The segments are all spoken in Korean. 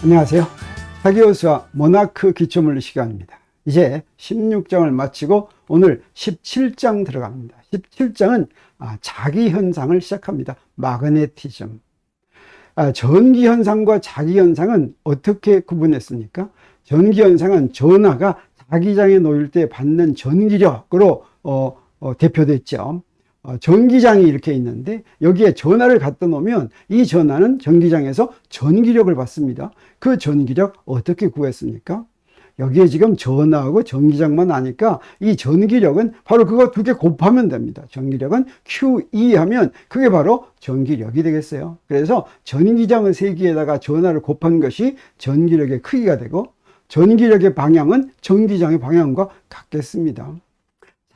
안녕하세요. 사기호수와 모나크 기초물리 시간입니다. 이제 16장을 마치고 오늘 17장 들어갑니다. 17장은 아, 자기현상을 시작합니다. 마그네티즘. 아, 전기현상과 자기현상은 어떻게 구분했습니까? 전기현상은 전하가 자기장에 놓일 때 받는 전기력으로 어, 어, 대표됐죠. 어, 전기장이 이렇게 있는데 여기에 전화를 갖다 놓으면 이 전화는 전기장에서 전기력을 받습니다. 그 전기력 어떻게 구했습니까? 여기에 지금 전화하고 전기장만 아니까 이 전기력은 바로 그거 두 개 곱하면 됩니다. 전기력은 QE 하면 그게 바로 전기력이 되겠어요. 그래서 전기장의 세기에다가 전화를 곱한 것이 전기력의 크기가 되고 전기력의 방향은 전기장의 방향과 같겠습니다.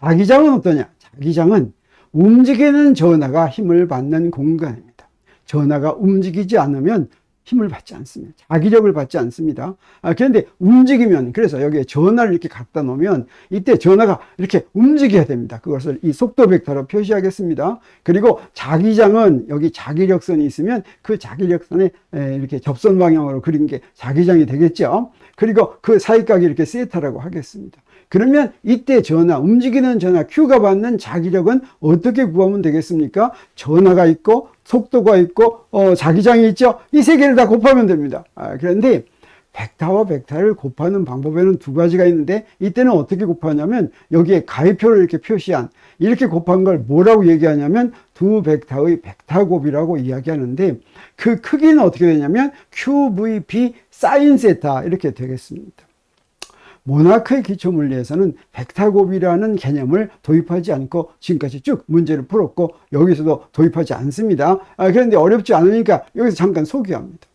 자기장은 어떠냐? 자기장은 움직이는 전하가 힘을 받는 공간입니다. 전하가 움직이지 않으면 힘을 받지 않습니다. 자기력을 받지 않습니다. 아, 그런데 움직이면, 그래서 여기에 전하를 이렇게 갖다 놓으면 이때 전하가 이렇게 움직여야 됩니다. 그것을 이 속도 벡터로 표시하겠습니다. 그리고 자기장은 여기 자기력선이 있으면 그 자기력선에 이렇게 접선 방향으로 그린 게 자기장이 되겠죠. 그리고 그 사이각이 이렇게 세타라고 하겠습니다. 그러면 이때 전화, 움직이는 전화, Q가 받는 자기력은 어떻게 구하면 되겠습니까? 전화가 있고, 속도가 있고, 어, 자기장이 있죠? 이 세 개를 다 곱하면 됩니다. 아, 그런데 벡터와 벡터를 곱하는 방법에는 두 가지가 있는데 이때는 어떻게 곱하냐면 여기에 가위표를 이렇게 표시한 이렇게 곱한 걸 뭐라고 얘기하냐면 두 벡터의 벡터 곱이라고 이야기하는데 그 크기는 어떻게 되냐면 QVB 사인 세타 이렇게 되겠습니다. 모나크의 기초물리에서는 벡타곱이라는 개념을 도입하지 않고 지금까지 쭉 문제를 풀었고 여기서도 도입하지 않습니다. 아, 그런데 어렵지 않으니까 여기서 잠깐 소개합니다.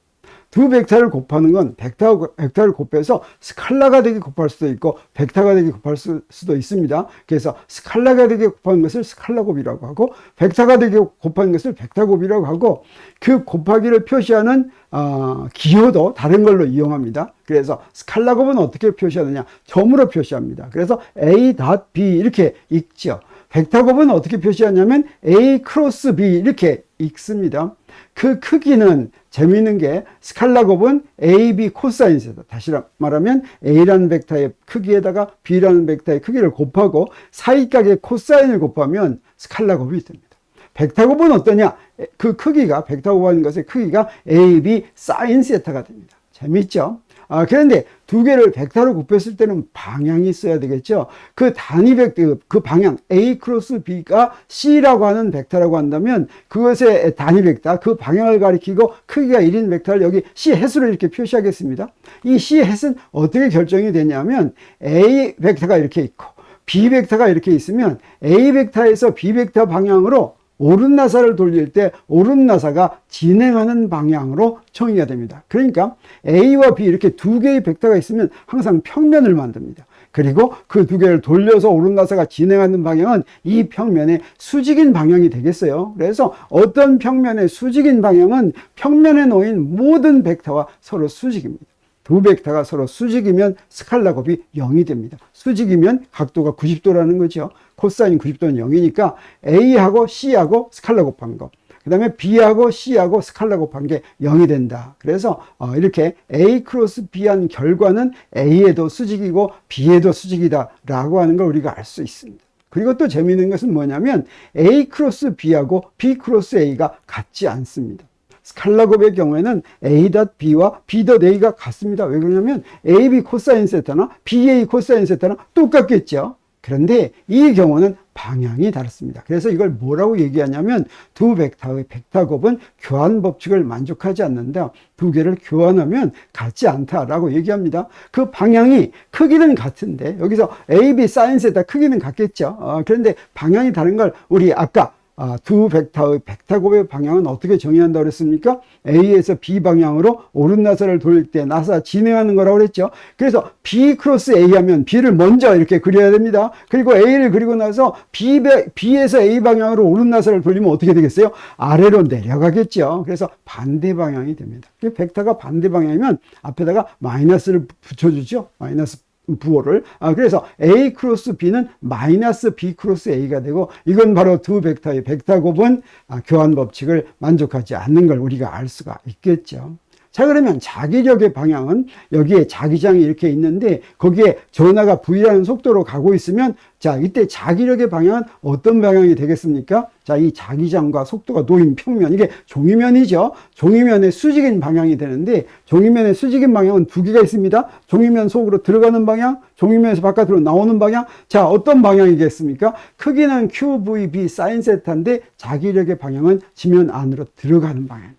두 벡터를 곱하는 건 벡터, 벡터를 곱해서 스칼라가 되게 곱할 수도 있고 벡터가 되게 곱할 수, 도 있습니다. 그래서 스칼라가 되게 곱하는 것을 스칼라 곱이라고 하고 벡터가 되게 곱하는 것을 벡터 곱이라고 하고 그 곱하기를 표시하는 어, 기호도 다른 걸로 이용합니다. 그래서 스칼라 곱은 어떻게 표시하느냐? 점으로 표시합니다. 그래서 a.b 이렇게 읽죠. 벡터 곱은 어떻게 표시하냐면 a 크로스 b 이렇게 읽습니다. 그 크기는 재미있는 게 스칼라 곱은 AB 코사인 세타. 다시 말하면 A라는 벡터의 크기에다가 B라는 벡터의 크기를 곱하고 사이각의 코사인을 곱하면 스칼라 곱이 됩니다. 벡터 곱은 어떠냐? 그 크기가 벡터 곱하는 것의 크기가 AB 사인 세타가 됩니다. 재밌죠? 아, 그런데 두 개를 벡터로 곱했을 때는 방향이 있어야 되겠죠. 그 단위 벡터, 그 방향 A 크로스 B가 C라고 하는 벡터라고 한다면 그것의 단위 벡터, 그 방향을 가리키고 크기가 1인 벡터를 여기 C 햇으로 이렇게 표시하겠습니다. 이 C 햇은 어떻게 결정이 되냐면 A 벡터가 이렇게 있고 B 벡터가 이렇게 있으면 A 벡터에서 B 벡터 방향으로 오른 나사를 돌릴 때 오른 나사가 진행하는 방향으로 정의가 됩니다. 그러니까 A와 B 이렇게 두 개의 벡터가 있으면 항상 평면을 만듭니다. 그리고 그 두 개를 돌려서 오른 나사가 진행하는 방향은 이 평면의 수직인 방향이 되겠어요. 그래서 어떤 평면의 수직인 방향은 평면에 놓인 모든 벡터와 서로 수직입니다. 두 벡터가 서로 수직이면 스칼라 곱이 0이 됩니다. 수직이면 각도가 90도라는 거죠. 코사인 90도는 0이니까 A하고 C하고 스칼라 곱한 거. 그 다음에 B하고 C하고 스칼라 곱한 게 0이 된다. 그래서 어, 이렇게 A 크로스 B한 결과는 A에도 수직이고 B에도 수직이다. 라고 하는 걸 우리가 알 수 있습니다. 그리고 또 재미있는 것은 뭐냐면 A 크로스 B하고 B 크로스 A가 같지 않습니다. 스칼라 곱의 경우에는 A.B와 B.A가 같습니다. 왜 그러냐면 AB 코사인 세타나 BA 코사인 세타랑 똑같겠죠. 그런데 이 경우는 방향이 다릅니다. 그래서 이걸 뭐라고 얘기하냐면 두 벡터의 벡터 곱은 교환 법칙을 만족하지 않는다. 두 개를 교환하면 같지 않다라고 얘기합니다. 그 방향이 크기는 같은데 여기서 AB 사인 세타 크기는 같겠죠. 어, 그런데 방향이 다른 걸 우리 아까 아, 두 벡터의 벡터곱의 방향은 어떻게 정의한다고 그랬습니까? A에서 B 방향으로 오른 나사를 돌릴 때 나사 진행하는 거라고 그랬죠. 그래서 B 크로스 A 하면 B를 먼저 이렇게 그려야 됩니다. 그리고 A를 그리고 나서 B, B에서 A 방향으로 오른 나사를 돌리면 어떻게 되겠어요? 아래로 내려가겠죠. 그래서 반대 방향이 됩니다. 벡터가 반대 방향이면 앞에다가 마이너스를 붙여주죠. 마이너스 부호를. 아, 그래서 A 크로스 B는 마이너스 B 크로스 A가 되고 이건 바로 두 벡터의 벡터 곱은 아, 교환 법칙을 만족하지 않는 걸 우리가 알 수가 있겠죠. 자, 그러면 자기력의 방향은 여기에 자기장이 이렇게 있는데 거기에 전하가 V라는 속도로 가고 있으면 자, 이때 자기력의 방향은 어떤 방향이 되겠습니까? 자, 이 자기장과 속도가 놓인 평면, 이게 종이면이죠. 종이면의 수직인 방향이 되는데, 종이면의 수직인 방향은 두 개가 있습니다. 종이면 속으로 들어가는 방향, 종이면에서 바깥으로 나오는 방향. 자, 어떤 방향이겠습니까? 크기는 QVB 사인 세타인데, 자기력의 방향은 지면 안으로 들어가는 방향입니다.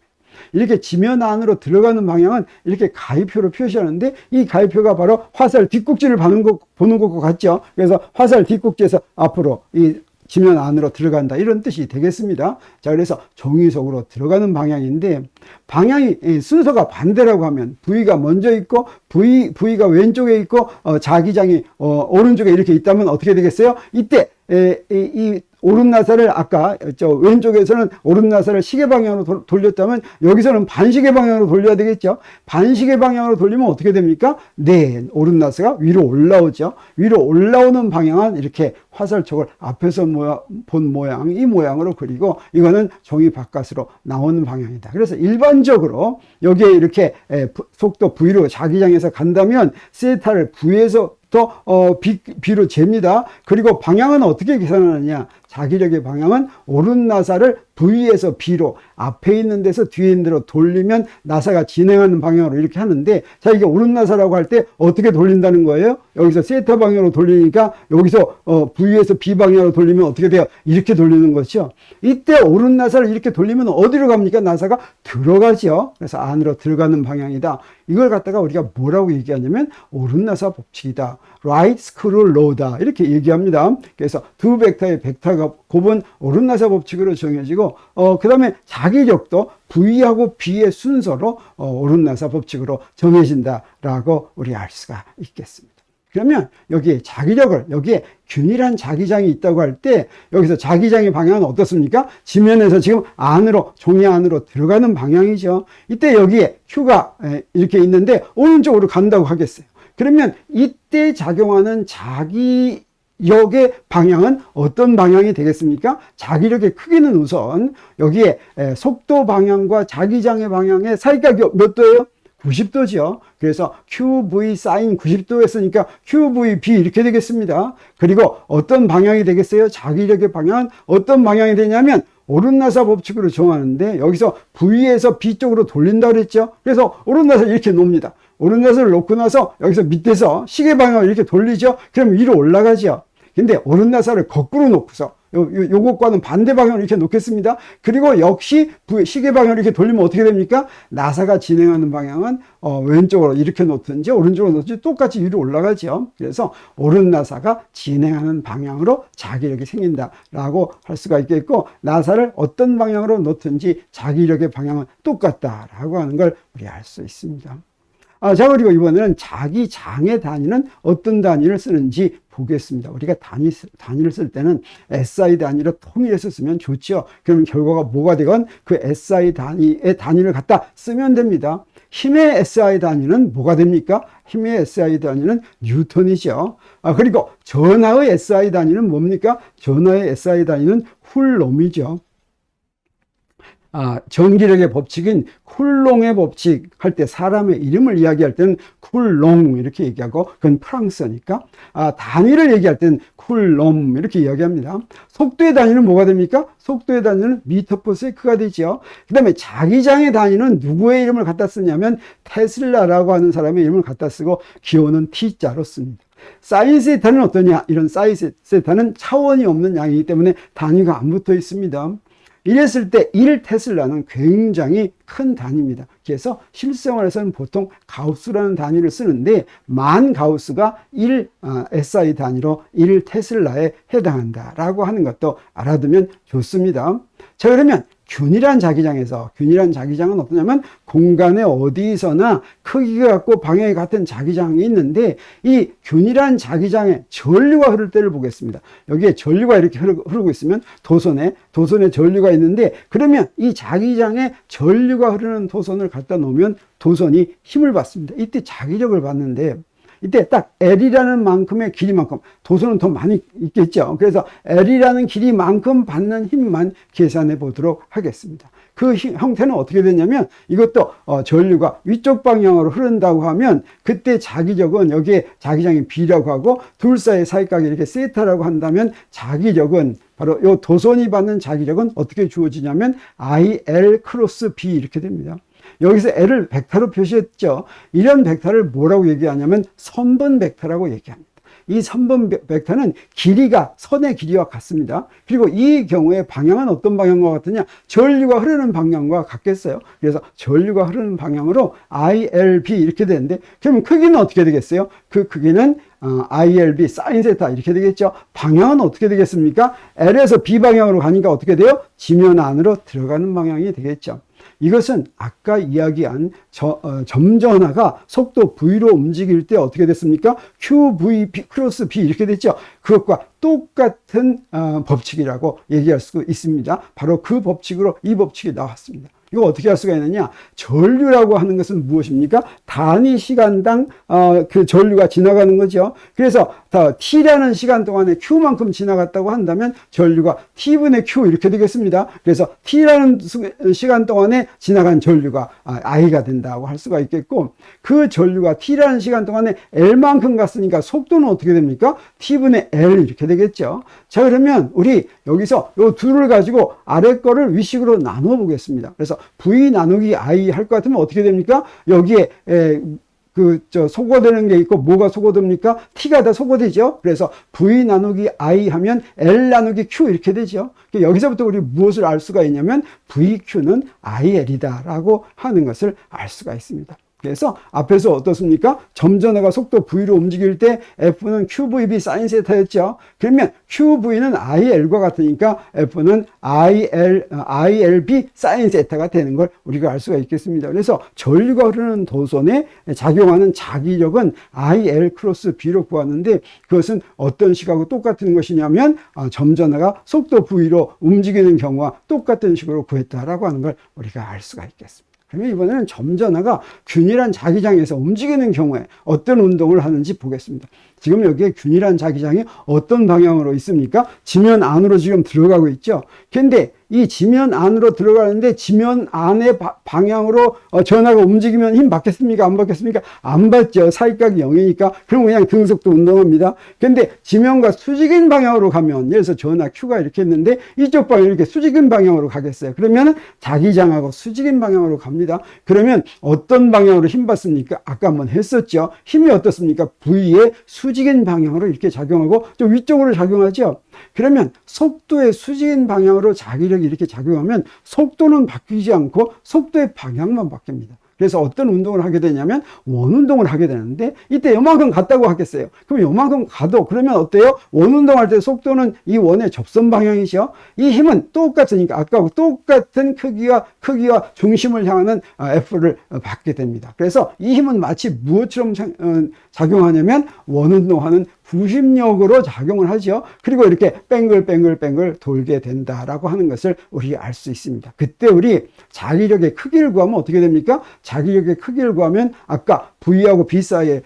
이렇게 지면 안으로 들어가는 방향은 이렇게 가위표로 표시하는데 이 가위표가 바로 화살 뒷꼭지를 보는 것, 보는 것과 같죠. 그래서 화살 뒷꼭지에서 앞으로 이 지면 안으로 들어간다 이런 뜻이 되겠습니다. 자 그래서 종이 속으로 들어가는 방향인데 방향이 이 순서가 반대라고 하면 V가 먼저 있고 V V가 왼쪽에 있고 어, 자기장이 어, 오른쪽에 이렇게 있다면 어떻게 되겠어요? 이때 에, 이, 이 오른 나사를 아까 저 왼쪽에서는 오른 나사를 시계 방향으로 도, 돌렸다면 여기서는 반시계 방향으로 돌려야 되겠죠. 반시계 방향으로 돌리면 어떻게 됩니까? 네, 오른 나사가 위로 올라오죠. 위로 올라오는 방향은 이렇게 화살촉을 앞에서 모양, 본 모양, 이 모양으로 그리고 이거는 종이 바깥으로 나오는 방향이다. 그래서 일반적으로 여기에 이렇게 에, 속도 V로 자기장에서 간다면 세타를 V에서 또 어, 비, 비로 잽니다. 그리고 방향은 어떻게 계산하느냐? 자기력의 방향은 오른 나사를 V에서 B로 앞에 있는 데서 뒤에 있는 데로 돌리면 나사가 진행하는 방향으로 이렇게 하는데 자 이게 오른 나사라고 할 때 어떻게 돌린다는 거예요? 여기서 세타 방향으로 돌리니까 여기서 어, V에서 B 방향으로 돌리면 어떻게 돼요? 이렇게 돌리는 것이죠. 이때 오른 나사를 이렇게 돌리면 어디로 갑니까? 나사가 들어가죠. 그래서 안으로 들어가는 방향이다. 이걸 갖다가 우리가 뭐라고 얘기하냐면 오른 나사 법칙이다. right screw low다. 이렇게 얘기합니다. 그래서 두 벡터의 벡터 곱은 오른 나사 법칙으로 정해지고 어, 그 다음에 자기력도 V하고 B의 순서로 어, 오른 나사 법칙으로 정해진다라고 우리 알 수가 있겠습니다. 그러면 여기에 자기력을 여기에 균일한 자기장이 있다고 할 때 여기서 자기장의 방향은 어떻습니까? 지면에서 지금 안으로 종이 안으로 들어가는 방향이죠. 이때 여기에 Q가 이렇게 있는데 오른쪽으로 간다고 하겠어요. 그러면 이때 작용하는 자기 역의 방향은 어떤 방향이 되겠습니까? 자기력의 크기는 우선 여기에 속도 방향과 자기장의 방향의 사이가 몇 도예요? 90도죠. 그래서 QV 사인 90도 했으니까 QVB 이렇게 되겠습니다. 그리고 어떤 방향이 되겠어요? 자기력의 방향은 어떤 방향이 되냐면 오른나사 법칙으로 정하는데 여기서 V에서 B 쪽으로 돌린다 그랬죠. 그래서 오른나사 이렇게 놓습니다. 오른나사를 놓고 나서 여기서 밑에서 시계 방향을 이렇게 돌리죠. 그럼 위로 올라가죠. 근데 오른나사를 거꾸로 놓고서 요, 요, 요것과는 반대 방향으로 이렇게 놓겠습니다. 그리고 역시 시계 방향을 이렇게 돌리면 어떻게 됩니까? 나사가 진행하는 방향은 어, 왼쪽으로 이렇게 놓든지 오른쪽으로 놓든지 똑같이 위로 올라가죠. 그래서 오른 나사가 진행하는 방향으로 자기력이 생긴다라고 할 수가 있겠고 나사를 어떤 방향으로 놓든지 자기력의 방향은 똑같다라고 하는 걸 우리 알 수 있습니다. 아, 자, 그리고 이번에는 자기 장의 단위는 어떤 단위를 쓰는지 보겠습니다. 우리가 단위, 단위를 쓸 때는 SI 단위로 통일해서 쓰면 좋죠. 그러면 결과가 뭐가 되건 그 SI 단위의 단위를 갖다 쓰면 됩니다. 힘의 SI 단위는 뭐가 됩니까? 힘의 SI 단위는 뉴턴이죠. 아, 그리고 전하의 SI 단위는 뭡니까? 전하의 SI 단위는 훌롬이죠. 아, 전기력의 법칙인 쿨롱의 법칙 할 때 사람의 이름을 이야기할 때는 쿨롱 이렇게 얘기하고 그건 프랑스니까 아, 단위를 얘기할 때는 쿨롬 이렇게 이야기합니다. 속도의 단위는 뭐가 됩니까? 속도의 단위는 미터 퍼 세크가 되죠. 그 다음에 자기장의 단위는 누구의 이름을 갖다 쓰냐면 테슬라라고 하는 사람의 이름을 갖다 쓰고 기호는 T자로 씁니다. 사인 세타는 어떠냐? 이런 사인 세타는 차원이 없는 양이기 때문에 단위가 안 붙어 있습니다. 이랬을 때 1 테슬라는 굉장히 큰 단위입니다. 그래서 실생활에서는 보통 가우스라는 단위를 쓰는데 만 가우스가 1 어, SI 단위로 1 테슬라에 해당한다라고 하는 것도 알아두면 좋습니다. 자 그러면 균일한 자기장에서 균일한 자기장은 어떠냐면 공간에 어디서나 크기가 같고 방향이 같은 자기장이 있는데 이 균일한 자기장에 전류가 흐를 때를 보겠습니다. 여기에 전류가 이렇게 흐르고 있으면 도선에 도선에 전류가 있는데 그러면 이 자기장에 전류가 흐르는 도선을 갖다 놓으면 도선이 힘을 받습니다. 이때 자기력을 받는데 이때 딱 L이라는 만큼의 길이만큼 도수는 더 많이 있겠죠. 그래서 L이라는 길이만큼 받는 힘만 계산해 보도록 하겠습니다. 그 히- 형태는 어떻게 되냐면 이것도 어, 전류가 위쪽 방향으로 흐른다고 하면 그때 자기적은 여기에 자기장이 B라고 하고 둘 사이의 사이각이 이렇게 세타라고 한다면 자기적은 바로 요 도선이 받는 자기력은 어떻게 주어지냐면 IL 크로스 B 이렇게 됩니다. 여기서 L을 벡터로 표시했죠. 이런 벡터를 뭐라고 얘기하냐면 선분 벡터라고 얘기합니다. 이 선분 벡- 벡터는 길이가 선의 길이와 같습니다. 그리고 이 경우에 방향은 어떤 방향과 같으냐? 전류가 흐르는 방향과 같겠어요. 그래서 전류가 흐르는 방향으로 ILB 이렇게 되는데 그러면 크기는 어떻게 되겠어요? 그 크기는 어, ILB 사인 세타 이렇게 되겠죠. 방향은 어떻게 되겠습니까? L에서 B 방향으로 가니까 어떻게 돼요? 지면 안으로 들어가는 방향이 되겠죠. 이것은 아까 이야기한 저, 어, 점전화가 속도 V로 움직일 때 어떻게 됐습니까? QV 크로스 B 이렇게 됐죠. 그것과 똑같은 어, 법칙이라고 얘기할 수 있습니다. 바로 그 법칙으로 이 법칙이 나왔습니다. 이거 어떻게 할 수가 있느냐? 전류라고 하는 것은 무엇입니까? 단위 시간당 어, 그 전류가 지나가는 거죠. 그래서 더 t라는 시간 동안에 q만큼 지나갔다고 한다면 전류가 t분의 q 이렇게 되겠습니다. 그래서 t라는 수- 시간 동안에 지나간 전류가 아, i가 된다고 할 수가 있겠고 그 전류가 t라는 시간 동안에 l만큼 갔으니까 속도는 어떻게 됩니까? t분의 l 이렇게 되겠죠. 자 그러면 우리 여기서 요 둘을 가지고 아래 거를 위식으로 나눠 보겠습니다. 그래서 v 나누기 i 할 것 같으면 어떻게 됩니까? 여기에 에, 그, 저, 소거되는 게 있고, 뭐가 소거됩니까? t가 다 소거되죠? 그래서 v 나누기 i 하면 l 나누기 q 이렇게 되죠? 그러니까 여기서부터 우리 무엇을 알 수가 있냐면, vq는 il이다. 라고 하는 것을 알 수가 있습니다. 그래서 앞에서 어떻습니까? 점전화가 속도 v로 움직일 때 f는 qvb 사인 세타였죠. 그러면 qv는 il과 같으니까 f는 il, 어, ilb 사인 세타가 되는 걸 우리가 알 수가 있겠습니다. 그래서 전류가 흐르는 도선에 작용하는 자기력은 il 크로스 b로 구하는데 그것은 어떤 식하고 똑같은 것이냐면 어, 점전화가 속도 v로 움직이는 경우와 똑같은 식으로 구했다라고 하는 걸 우리가 알 수가 있겠습니다. 그러면 이번에는 점전화가 균일한 자기장에서 움직이는 경우에 어떤 운동을 하는지 보겠습니다. 지금 여기에 균일한 자기장이 어떤 방향으로 있습니까? 지면 안으로 지금 들어가고 있죠. 근데 이 지면 안으로 들어가는데 지면 안의 바- 방향으로 어, 전화가 움직이면 힘 받겠습니까? 안 받겠습니까? 안 받죠. 사이각이 0이니까. 그럼 그냥 등속도 운동합니다. 근데 지면과 수직인 방향으로 가면 예를 들어서 전화 Q가 이렇게 했는데 이쪽 방향 이렇게 수직인 방향으로 가겠어요. 그러면 자기장하고 수직인 방향으로 갑니다. 그러면 어떤 방향으로 힘 받습니까? 아까 한번 했었죠. 힘이 어떻습니까? V의 수 직인 방향으로 이렇게 작용하고 좀 위쪽으로 작용하죠. 그러면 속도의 수직인 방향으로 자기력이 이렇게 작용하면 속도는 바뀌지 않고 속도의 방향만 바뀝니다. 그래서 어떤 운동을 하게 되냐면 원 운동을 하게 되는데 이때 요만큼 갔다고 하겠어요. 그럼 요만큼 가도 그러면 어때요? 원 운동할 때 속도는 이 원의 접선 방향이죠. 이 힘은 똑같으니까 아까 똑같은 크기와 크기와 중심을 향하는 아, F를 어, 받게 됩니다. 그래서 이 힘은 마치 무엇처럼 자- 어, 작용하냐면 원 운동하는 구심력으로 작용을 하죠. 그리고 이렇게 뺑글뺑글뺑글 돌게 된다라고 하는 것을 우리 알 수 있습니다. 그때 우리 자기력의 크기를 구하면 어떻게 됩니까? 자기력의 크기를 구하면 아까 V하고 B 사이의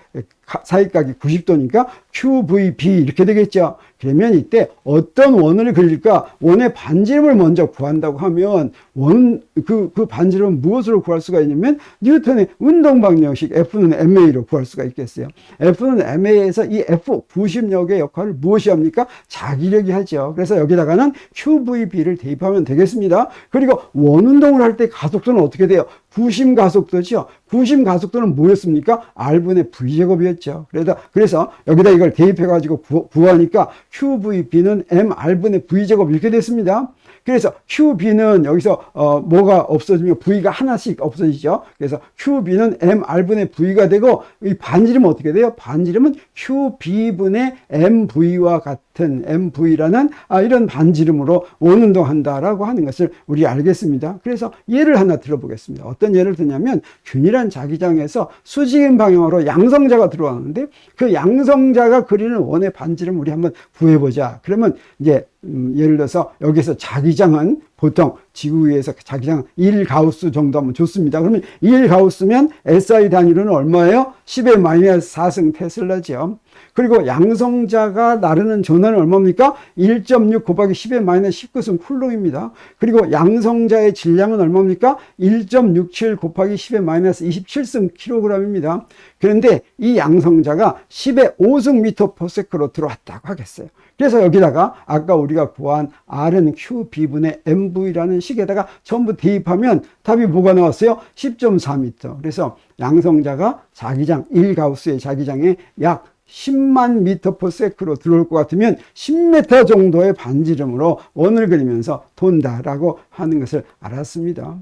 가- 사이각이 90도니까 QVB 이렇게 되겠죠. 그러면 이때 어떤 원을 그릴까? 원의 반지름을 먼저 구한다고 하면 원, 그, 그 반지름은 무엇으로 구할 수가 있냐면 뉴턴의 운동 방정식 F는 MA로 구할 수가 있겠어요. F는 MA에서 이 F 구심력의 역할을 무엇이 합니까? 자기력이 하죠. 그래서 여기다가는 QVB를 대입하면 되겠습니다. 그리고 원 운동을 할 때 가속도는 어떻게 돼요? 구심 가속도죠. 구심 가속도는 뭐였습니까? R분의 V제곱이었죠. 그래서, 그래서 여기다 이걸 대입해가지고 구, 구하니까 QVB는 MR분의 V제곱 이렇게 됐습니다. 그래서 QB는 여기서 어, 뭐가 없어지면 V가 하나씩 없어지죠. 그래서 QB는 MR분의 V가 되고 이 반지름은 어떻게 돼요? 반지름은 QB분의 MV와 같 다. 같은 MV라는 아, 이런 반지름으로 원운동한다라고 하는 것을 우리 알겠습니다. 그래서 예를 하나 들어보겠습니다. 어떤 예를 드냐면 균일한 자기장에서 수직인 방향으로 양성자가 들어왔는데 그 양성자가 그리는 원의 반지름 우리 한번 구해보자. 그러면 이제 음, 예를 들어서 여기서 자기장은 보통 지구 위에서 자기장 1가우스 정도 하면 좋습니다. 그러면 1가우스면 SI 단위로는 얼마예요? 10의 마이너스 4승 테슬라죠. 그리고 양성자가 나르는 전원은 얼마입니까? 1.6 곱하기 10의 마이너스 19승 쿨롱입니다. 그리고 양성자의 질량은 얼마입니까? 1.67 곱하기 10의 마이너스 27승 킬로그램입니다. 그런데 이 양성자가 10의 5승 미터 퍼세크로 들어왔다고 하겠어요. 그래서 여기다가 아까 우리가 구한 R은 QB분의 MV라는 식에다가 전부 대입하면 답이 뭐가 나왔어요? 10.4m. 그래서 양성자가 자기장 1가우스의 자기장에 약 10만 미터 퍼 세크로 들어올 것 같으면 10m 정도의 반지름으로 원을 그리면서 돈다라고 하는 것을 알았습니다.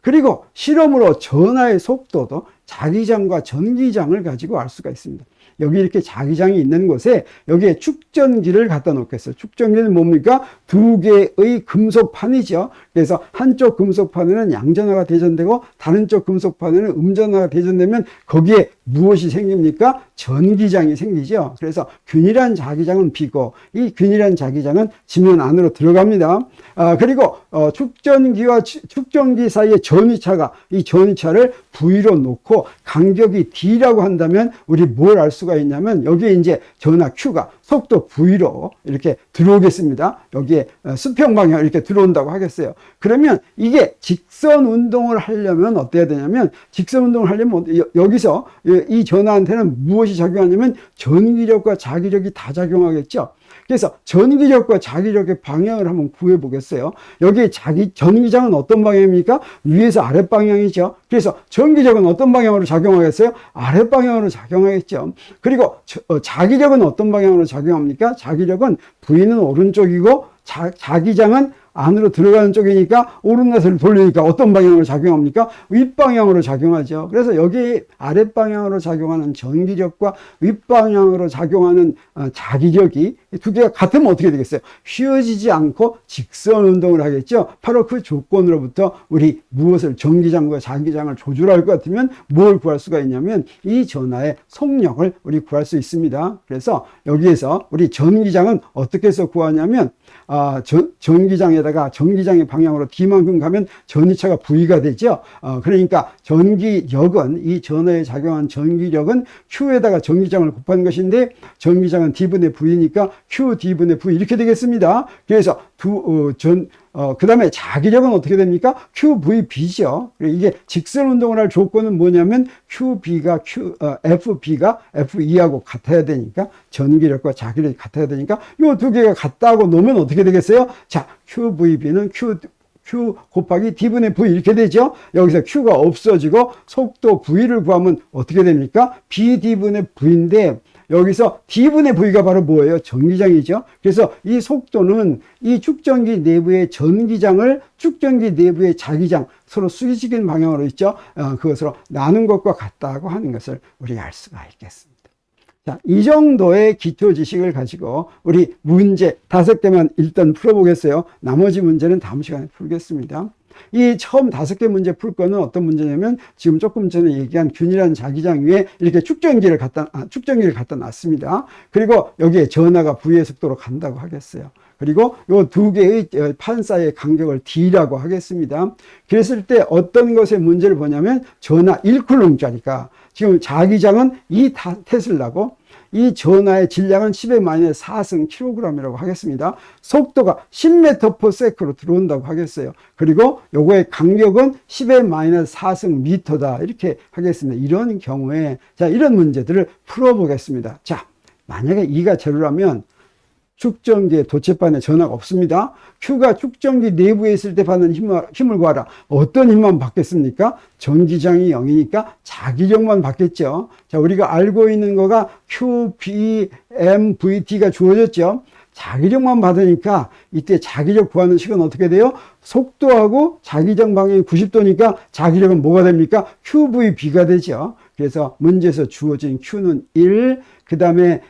그리고 실험으로 전하의 속도도 자기장과 전기장을 가지고 알 수가 있습니다. 여기 이렇게 자기장이 있는 곳에 여기에 축전기를 갖다 놓겠어요. 축전기는 뭡니까? 두 개의 금속판이죠. 그래서 한쪽 금속판에는 양전화가 대전되고 다른 쪽 금속판에는 음전화가 대전되면 거기에 무엇이 생깁니까? 전기장이 생기죠. 그래서 균일한 자기장은 비고 이 균일한 자기장은 지면 안으로 들어갑니다. 아, 그리고 어, 축전기와 축전기 사이의 전위차가 이 전위차를 V로 놓고 간격이 D라고 한다면 우리 뭘 알 수가 있냐면 여기에 이제 전화 Q가 속도 V로 이렇게 들어오겠습니다. 여기에 어, 수평 방향 이렇게 들어온다고 하겠어요. 그러면 이게 직선 운동을 하려면 어때야 되냐면 직선 운동을 하려면 여기서 이 전화한테는 무엇이 작용하냐면 전기력과 자기력이 다 작용하겠죠. 그래서 전기력과 자기력의 방향을 한번 구해 보겠어요. 여기 자기 전기장은 어떤 방향입니까? 위에서 아랫 방향이죠. 그래서 전기력은 어떤 방향으로 작용하겠어요? 아랫 방향으로 작용하겠죠. 그리고 어, 자기력은 어떤 방향으로 작용합니까? 자기력은 V는 오른쪽이고 자, 자기장은 안으로 들어가는 쪽이니까 오른나스를 돌리니까 어떤 방향으로 작용합니까? 윗방향으로 작용하죠. 그래서 여기 아랫방향으로 작용하는 전기력과 윗방향으로 작용하는 어, 자기력이 두 개가 같으면 어떻게 되겠어요? 휘어지지 않고 직선 운동을 하겠죠. 바로 그 조건으로부터 우리 무엇을 전기장과 자기장을 조절할 것 같으면 뭘 구할 수가 있냐면 이 전하의 속력을 우리 구할 수 있습니다. 그래서 여기에서 우리 전기장은 어떻게 해서 구하냐면 아, 전, 전기장에다가 전기장의 방향으로 D만큼 가면 전위차가 V가 되죠. 어, 그러니까 전기력은 이 전하에 작용한 전기력은 Q에다가 전기장을 곱한 것인데 전기장은 D분의 V니까 Q D분의 V 이렇게 되겠습니다. 그래서 두, 어, 전, 어, 그 다음에 자기력은 어떻게 됩니까? QVB죠. 이게 직선 운동을 할 조건은 뭐냐면 QB가 Q, 어, FB가 FE하고 같아야 되니까 전기력과 자기력이 같아야 되니까 이두 개가 같다고 놓으면 어떻게 되겠어요? 자, QVB는 Q, Q 곱하기 D분의 V 이렇게 되죠. 여기서 Q가 없어지고 속도 V를 구하면 어떻게 됩니까? BD분의 V인데 여기서 D분의 V가 바로 뭐예요? 전기장이죠. 그래서 이 속도는 이 축전기 내부의 전기장을 축전기 내부의 자기장 서로 수직인 방향으로 있죠. 어, 그것으로 나눈 것과 같다고 하는 것을 우리가 알 수가 있겠습니다. 자, 이 정도의 기초 지식을 가지고 우리 문제 다섯 개만 일단 풀어보겠어요. 나머지 문제는 다음 시간에 풀겠습니다. 이 처음 다섯 개 문제 풀 거는 어떤 문제냐면 지금 조금 전에 얘기한 균일한 자기장 위에 이렇게 축전기를 갖다 아, 축전기를 갖다 놨습니다. 그리고 여기에 전하가 V의 속도로 간다고 하겠어요. 그리고 요두 개의 어, 판 사이의 간격을 D라고 하겠습니다. 그랬을 때 어떤 것의 문제를 보냐면 전하 1쿨럼짜리가 지금 자기장은 이 테슬라고 이 전하의 질량은 10의 마이너스 4승 킬로그램이라고 하겠습니다. 속도가 10m per sec로 들어온다고 하겠어요. 그리고 요거의 간격은 10의 마이너스 4승 미터다. 이렇게 하겠습니다. 이런 경우에 자, 이런 문제들을 풀어보겠습니다. 자, 만약에 2가 제로라면 축전기의 도체판에 전화가 없습니다. Q가 축전기 내부에 있을 때 받는 힘을, 힘을 구하라. 어떤 힘만 받겠습니까? 전기장이 0이니까 자기력만 받겠죠. 자, 우리가 알고 있는 거가 Q, B, M, V, T가 주어졌죠. 자기력만 받으니까 이때 자기력 구하는 식은 어떻게 돼요? 속도하고 자기장 방향이 90도니까 자기력은 뭐가 됩니까? QVB가 되죠. 그래서 문제에서 주어진 Q는 1, 그 다음에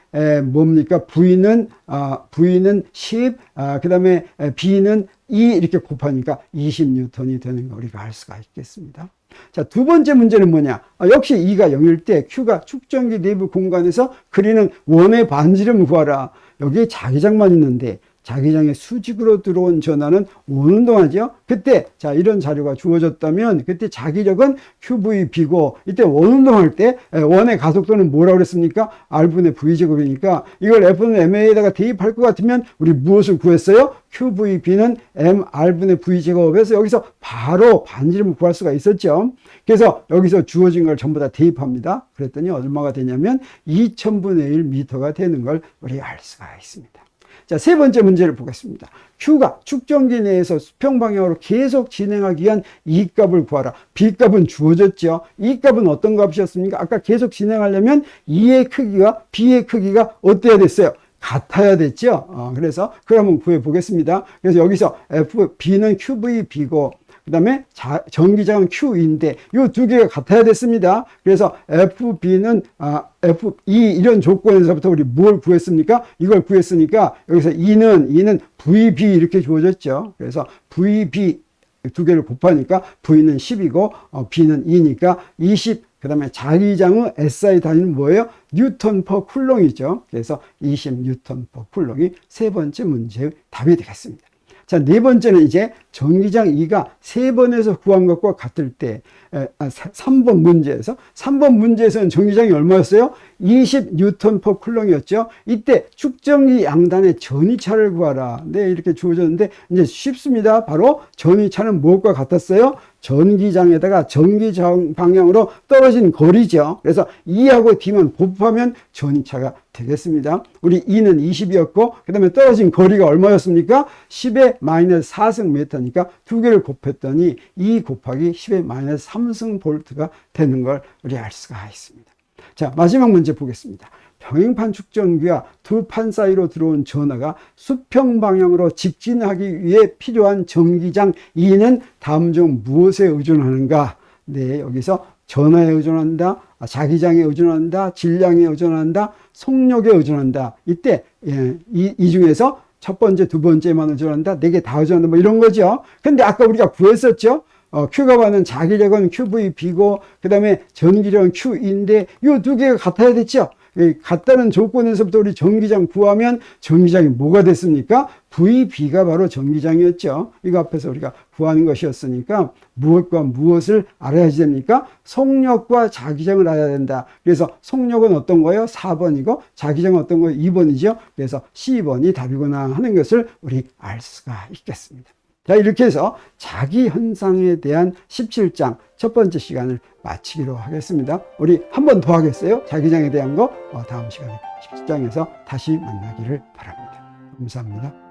뭡니까? V는, 아, V는 10, 아, 그 다음에 B는 2 이렇게 곱하니까 20뉴턴이 되는 거 우리가 알 수가 있겠습니다. 자, 두 번째 문제는 뭐냐? 아, 역시 2가 0일 때 Q가 축전기 내부 공간에서 그리는 원의 반지름 구하라. 여기에 자기장만 있는데 자기장의 수직으로 들어온 전하는 원운동하죠. 그때 자 이런 자료가 주어졌다면 그때 자기력은 QVB고 이때 원운동할 때 원의 가속도는 뭐라고 그랬습니까? R분의 V제곱이니까 이걸 F는 MA에다가 대입할 것 같으면 우리 무엇을 구했어요? QVB는 MR분의 V제곱에서 여기서 바로 반지름을 구할 수가 있었죠. 그래서 여기서 주어진 걸 전부 다 대입합니다. 그랬더니 얼마가 되냐면 2000분의 1 미터가 되는 걸 우리 알 수가 있습니다. 자, 세 번째 문제를 보겠습니다. Q가 축전기 내에서 수평 방향으로 계속 진행하기 위한 E 값을 구하라. B 값은 주어졌죠. E 값은 어떤 값이었습니까? 아까 계속 진행하려면 E의 크기와 B의 크기가 어때야 됐어요? 같아야 됐죠. 어, 그래서 한번 구해 보겠습니다. 그래서 여기서 F, B는 QVB고 그 다음에 전기장은 Q인데 이 두 개가 같아야 됐습니다. 그래서 FB는 아, F2 이런 조건에서부터 우리 뭘 구했습니까? 이걸 구했으니까 여기서 2는 2는 VB 이렇게 주어졌죠. 그래서 VB 두 개를 곱하니까 V는 10이고 어, B는 2니까 20. 그 다음에 자기장의 SI 단위는 뭐예요? 뉴턴 퍼 쿨롱이죠. 그래서 20 뉴턴 퍼 쿨롱이 세 번째 문제의 답이 되겠습니다. 자, 네 번째는 이제 전기장 2가 세번에서 구한 것과 같을 때, 에, 아, 3번 문제에서, 3번 문제에서는 전기장이 얼마였어요? 20 뉴턴 퍼 쿨롱이었죠. 이때 축전기 양단의 전위차를 구하라. 네, 이렇게 주어졌는데, 이제 쉽습니다. 바로 전위차는 무엇과 같았어요? 전기장에다가 전기장 방향으로 떨어진 거리죠. 그래서 2하고 D만 곱하면 전위차가 되겠습니다. 우리 2는 20이었고 그 다음에 떨어진 거리가 얼마였습니까? 10의 마이너스 4승 메타 니까 두 개를 곱했더니 2 곱하기 10의 마이너스 3승 볼트가 되는 걸 우리 알 수가 있습니다. 자 마지막 문제 보겠습니다. 병행판 축전기와 두 판 사이로 들어온 전하가 수평 방향으로 직진하기 위해 필요한 전기장 2는 다음 중 무엇에 의존하는가? 네, 여기서 전하에 의존한다, 아, 자기장에 의존한다, 질량에 의존한다, 속력에 의존한다. 이때 예, 이, 이 중에서 첫 번째, 두 번째만 의존한다, 네개다 의존한다, 뭐 이런 거죠. 근데 아까 우리가 구했었죠. 어, Q가 받는 자기력은 QVB고, 그 다음에 전기력은 Q인데, 이 두 개가 같아야 됐죠. 같다는 조건에서부터 우리 전기장 구하면 전기장이 뭐가 됐습니까? VB가 바로 전기장이었죠. 이거 앞에서 우리가 구하는 것이었으니까 무엇과 무엇을 알아야지 됩니까? 속력과 자기장을 알아야 된다. 그래서 속력은 어떤 거예요? 4번이고 자기장은 어떤 거예요? 2번이죠. 그래서 C번이 답이구나 하는 것을 우리 알 수가 있겠습니다. 자, 이렇게 해서 자기 현상에 대한 17장 첫 번째 시간을 마치기로 하겠습니다. 우리 한 번 더 하겠어요? 자기장에 대한 거 어, 다음 시간에 17장에서 다시 만나기를 바랍니다. 감사합니다.